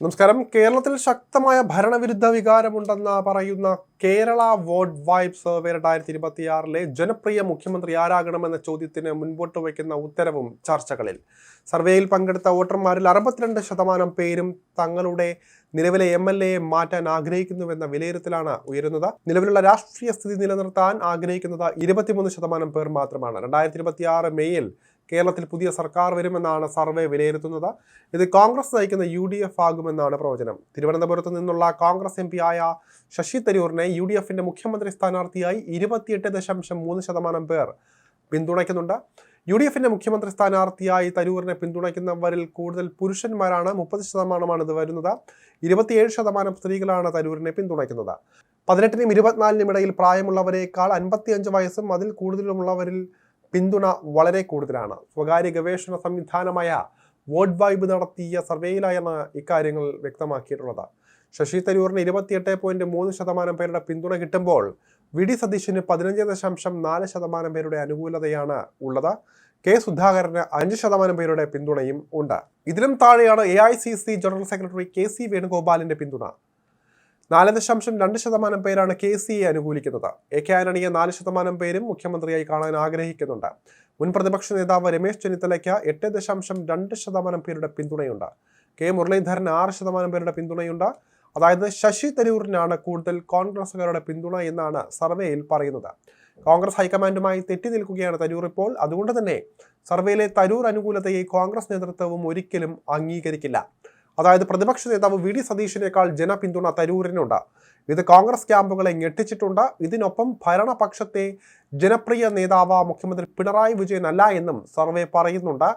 നമസ്കാരം. കേരളത്തിൽ ശക്തമായ ഭരണവിരുദ്ധ വികാരമുണ്ടെന്ന് പറയുന്ന കേരള വോട്ട് വൈബ് സർവേ രണ്ടായിരത്തി ഇരുപത്തിയാറിലെ ജനപ്രിയ മുഖ്യമന്ത്രി ആരാകണമെന്ന ചോദ്യത്തിന് മുൻപോട്ട് വയ്ക്കുന്ന ഉത്തരവും ചർച്ചകളിൽ. സർവേയിൽ പങ്കെടുത്ത വോട്ടർമാരിൽ അറുപത്തിരണ്ട് ശതമാനം പേരും തങ്ങളുടെ നിലവിലെ എം എൽ എയെ മാറ്റാൻ ആഗ്രഹിക്കുന്നുവെന്ന വിലയിരുത്തലാണ് ഉയരുന്നത്. നിലവിലുള്ള രാഷ്ട്രീയ സ്ഥിതി നിലനിർത്താൻ ആഗ്രഹിക്കുന്നത് ഇരുപത്തിമൂന്ന് ശതമാനം പേർ മാത്രമാണ്. രണ്ടായിരത്തി ഇരുപത്തിയാറ് മെയ്യിൽ കേരളത്തിൽ പുതിയ സർക്കാർ വരുമെന്നാണ് സർവേ വിലയിരുത്തുന്നത്. ഇത് കോൺഗ്രസ് നയിക്കുന്ന യു ഡി എഫ് ആകുമെന്നാണ് പ്രവചനം. തിരുവനന്തപുരത്ത് നിന്നുള്ള കോൺഗ്രസ് എം ആയ ശശി തരൂരിനെ യു ഡി എഫിന്റെ മുഖ്യമന്ത്രി സ്ഥാനാർത്ഥിയായി ഇരുപത്തിയെട്ട് ദശാംശം മൂന്ന് ശതമാനം പേർ പിന്തുണയ്ക്കുന്നുണ്ട്. യു ഡി എഫിന്റെ മുഖ്യമന്ത്രി സ്ഥാനാർത്ഥിയായി തരൂരിനെ പിന്തുണയ്ക്കുന്നവരിൽ കൂടുതൽ പുരുഷന്മാരാണ് മുപ്പത് ശതമാനമാണ് ഇത് വരുന്നത്. ഇരുപത്തിയേഴ് ശതമാനം സ്ത്രീകളാണ് തരൂരിനെ പിന്തുണയ്ക്കുന്നത്. പതിനെട്ടിനും ഇരുപത്തിനാലിനും ഇടയിൽ പ്രായമുള്ളവരേക്കാൾ അൻപത്തിയഞ്ച് വയസ്സും അതിൽ കൂടുതലുമുള്ളവരിൽ പിന്തുണ വളരെ കൂടുതലാണ്. സ്വകാര്യ ഗവേഷണ സംവിധാനമായ വോട്ട് വൈബ് നടത്തിയ സർവേയിലായാണ് ഇക്കാര്യങ്ങൾ വ്യക്തമാക്കിയിട്ടുള്ളത്. ശശി തരൂറിന് ഇരുപത്തിയെട്ട് പോയിന്റ് മൂന്ന് ശതമാനം പേരുടെ പിന്തുണ കിട്ടുമ്പോൾ വി. ഡി. സതീശന് പതിനഞ്ച് ദശാംശം നാല് ശതമാനം പേരുടെ അനുകൂലതയാണ് ഉള്ളത്. കെ. സുധാകരന് അഞ്ച് ശതമാനം പേരുടെ പിന്തുണയും ഉണ്ട്. ഇതിലും താഴെയാണ് A I C C general secretary K. C. വേണുഗോപാലിന്റെ പിന്തുണ. നാല് ദശാംശം രണ്ട് ശതമാനം പേരാണ് കെ സി എ അനുകൂലിക്കുന്നത്. എ കെ ആന്റണിയെ നാല് ശതമാനം പേരും മുഖ്യമന്ത്രിയായി കാണാൻ ആഗ്രഹിക്കുന്നുണ്ട്. മുൻ പ്രതിപക്ഷ നേതാവ് രമേശ് ചെന്നിത്തലയ്ക്ക് എട്ട് ദശാംശം രണ്ട് ശതമാനം പേരുടെ പിന്തുണയുണ്ട്. കെ മുരളീധരൻ ആറ് ശതമാനം പേരുടെ പിന്തുണയുണ്ട്. അതായത് ശശി തരൂരിനാണ് കൂടുതൽ കോൺഗ്രസുകാരുടെ പിന്തുണ എന്നാണ് സർവേയിൽ പറയുന്നത്. കോൺഗ്രസ് ഹൈക്കമാൻഡുമായി തെറ്റി നിൽക്കുകയാണ് തരൂർ ഇപ്പോൾ. അതുകൊണ്ട് തന്നെ സർവേയിലെ തരൂർ അനുകൂലതയെ കോൺഗ്രസ് നേതൃത്വവും ഒരിക്കലും അംഗീകരിക്കില്ല. അതായത് പ്രതിപക്ഷ നേതാവ് വി ഡി സതീഷിനേക്കാൾ ജനപിന്തുണ തരൂരിനുണ്ട്. ഇത് കോൺഗ്രസ് ക്യാമ്പുകളെ ഞെട്ടിച്ചിട്ടുണ്ട്. ഇതിനൊപ്പം ഭരണപക്ഷത്തെ ജനപ്രിയ നേതാവ് മുഖ്യമന്ത്രി പിണറായി വിജയൻ അല്ല എന്നും സർവേ പറയുന്നുണ്ട്.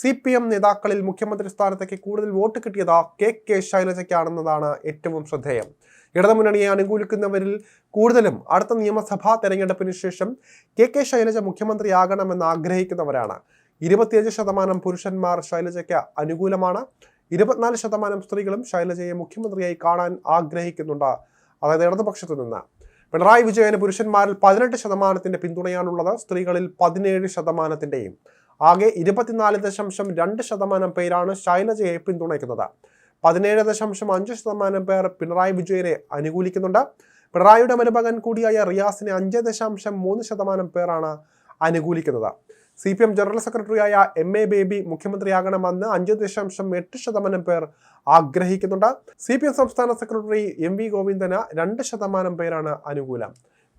സി പി എം നേതാക്കളിൽ മുഖ്യമന്ത്രി സ്ഥാനത്തേക്ക് കൂടുതൽ വോട്ട് കിട്ടിയത് കെ കെ ശൈലജയ്ക്കാണെന്നതാണ് ഏറ്റവും ശ്രദ്ധേയം. ഇടതുമുന്നണിയെ അനുകൂലിക്കുന്നവരിൽ കൂടുതലും അടുത്ത നിയമസഭാ തെരഞ്ഞെടുപ്പിന് ശേഷം കെ കെ ശൈലജ മുഖ്യമന്ത്രിയാകണമെന്ന് ആഗ്രഹിക്കുന്നവരാണ്. ഇരുപത്തിയഞ്ച് ശതമാനം പുരുഷന്മാർ ശൈലജയ്ക്ക് അനുകൂലമാണ്. ഇരുപത്തിനാല് ശതമാനം സ്ത്രീകളും ശൈലജയെ മുഖ്യമന്ത്രിയായി കാണാൻ ആഗ്രഹിക്കുന്നുണ്ട്. അതായത് ഇടതുപക്ഷത്തു നിന്ന്. പിണറായി വിജയന് പുരുഷന്മാരിൽ പതിനെട്ട് ശതമാനത്തിന്റെ പിന്തുണയാണുള്ളത്. സ്ത്രീകളിൽ പതിനേഴ് ശതമാനത്തിന്റെയും. ആകെ ഇരുപത്തിനാല് ദശാംശം രണ്ട് ശതമാനം പേരാണ് ശൈലജയെ പിന്തുണയ്ക്കുന്നത്. പതിനേഴ് ദശാംശം അഞ്ച് ശതമാനം പേർ പിണറായി വിജയനെ അനുകൂലിക്കുന്നുണ്ട്. പിണറായിയുടെ മരുമകൻ കൂടിയായ റിയാസിനെ അഞ്ച് ദശാംശം മൂന്ന് ശതമാനം പേരാണ് അനുകൂലിക്കുന്നത്. സി പി എം ജനറൽ സെക്രട്ടറിയായ എം എ ബേബി മുഖ്യമന്ത്രിയാകണമെന്ന് അഞ്ച് ദശാംശം എട്ട് ശതമാനം പേർ ആഗ്രഹിക്കുന്നുണ്ട്. സി പി എം സംസ്ഥാന സെക്രട്ടറി എം വി ഗോവിന്ദന് രണ്ട് ശതമാനം പേരാണ് അനുകൂലം.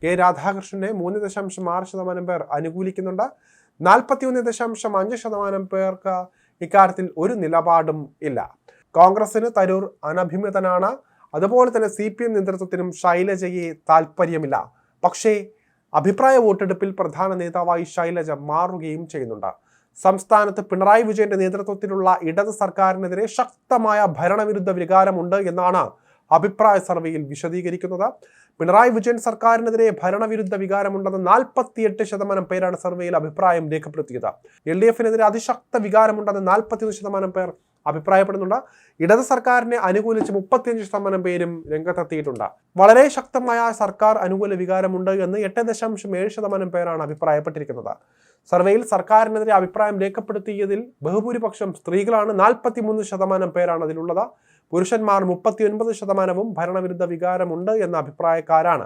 കെ രാധാകൃഷ്ണനെ മൂന്ന് ദശാംശം ആറ് ശതമാനം പേർ അനുകൂലിക്കുന്നുണ്ട്. നാൽപ്പത്തിയൊന്ന് ദശാംശം അഞ്ച് ശതമാനം പേർക്ക് ഇക്കാര്യത്തിൽ ഒരു നിലപാടും ഇല്ല. കോൺഗ്രസിന് തരൂർ അനഭിമിതനാണ്. അതുപോലെ തന്നെ സി പി എം നേതൃത്വത്തിനും ശൈലജയെ താല്പര്യമില്ല പക്ഷേ അഭിപ്രായ വോട്ടെടുപ്പിൽ പ്രധാന നേതാവായി ശൈലജ മാറുകയും ചെയ്യുന്നുണ്ട്. സംസ്ഥാനത്ത് പിണറായി വിജയന്റെ നേതൃത്വത്തിലുള്ള ഇടത് സർക്കാരിനെതിരെ ശക്തമായ ഭരണവിരുദ്ധ വികാരമുണ്ട് എന്നാണ് അഭിപ്രായ സർവേയിൽ വിശദീകരിക്കുന്നത്. പിണറായി വിജയൻ സർക്കാരിനെതിരെ ഭരണവിരുദ്ധ വികാരമുണ്ടെന്ന് നാൽപ്പത്തിയെട്ട് ശതമാനം പേരാണ് സർവേയിൽ അഭിപ്രായം രേഖപ്പെടുത്തിയത്. എൽ ഡി എഫിനെതിരെ അതിശക്ത വികാരമുണ്ടെന്ന് നാൽപ്പത്തിയൊന്ന് ശതമാനം പേർ അഭിപ്രായപ്പെടുന്നുണ്ട്. ഇടത് സർക്കാരിനെ അനുകൂലിച്ച് മുപ്പത്തിയഞ്ച് ശതമാനം പേരും രംഗത്തെത്തിയിട്ടുണ്ട്. വളരെ ശക്തമായ സർക്കാർ അനുകൂല വികാരമുണ്ട് എന്ന് എട്ട് ദശാംശം ഏഴ് ശതമാനം പേരാണ് അഭിപ്രായപ്പെട്ടിരിക്കുന്നത്. സർവേയിൽ സർക്കാരിനെതിരെ അഭിപ്രായം രേഖപ്പെടുത്തിയതിൽ ബഹുഭൂരിപക്ഷം സ്ത്രീകളാണ്. നാൽപ്പത്തിമൂന്ന് ശതമാനം പേരാണ് അതിലുള്ളത്. പുരുഷന്മാർ മുപ്പത്തിയൊൻപത് ശതമാനവും ഭരണവിരുദ്ധ വികാരമുണ്ട് എന്ന അഭിപ്രായക്കാരാണ്.